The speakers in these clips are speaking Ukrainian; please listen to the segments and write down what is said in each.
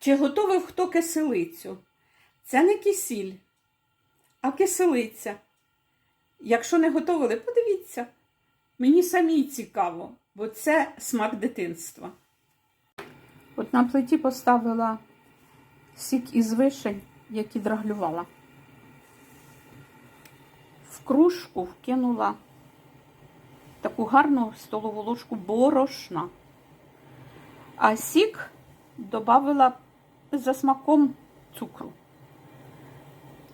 Чи готовив хто киселицю? Це не кисіль, а киселиця. Якщо не готовили, подивіться. Мені самій цікаво, бо це смак дитинства. От на плиті поставила сік із вишень, які драглювала. В кружку вкинула таку гарну столову ложку борошна. А сік додала за смаком цукру.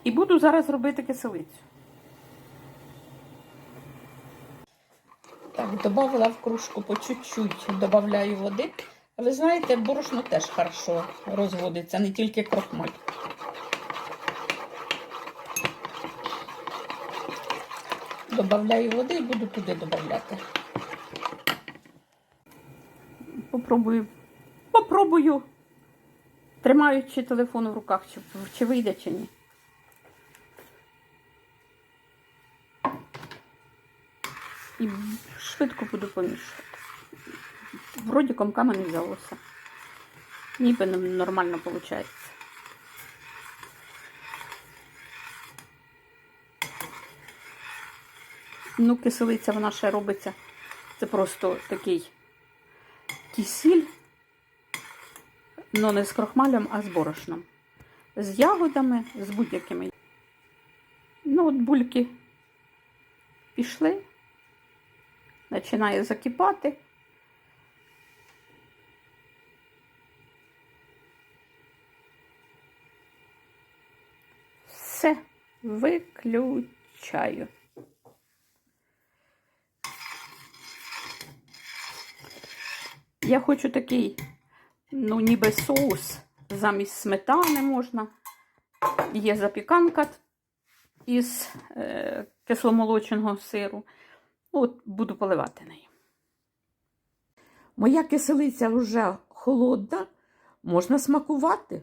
І буду зараз робити киселицю. Так, додала в кружку по чуть-чуть, додаю води. Ви знаєте, борошно теж хорошо розводиться, не тільки крохмаль. Добавляю води і буду туди додавати. Попробую. Попробую, тримаючи телефон в руках, чи, чи вийде, чи ні. І швидко буду помішувати. Вроді комками не взялося. Ніби нормально виходить. Ну, киселиця вона ще робиться. Це просто такий кисіль, але не з крохмалем, а з борошном. З ягодами, з будь-якими. Ну, от бульки пішли, починає закипати. Все, виключаю. Я хочу такий, ну, ніби соус замість сметани можна. Є запіканка із е, кисломолоченого сиру. От буду поливати нею. Моя киселиця вже холодна, можна смакувати.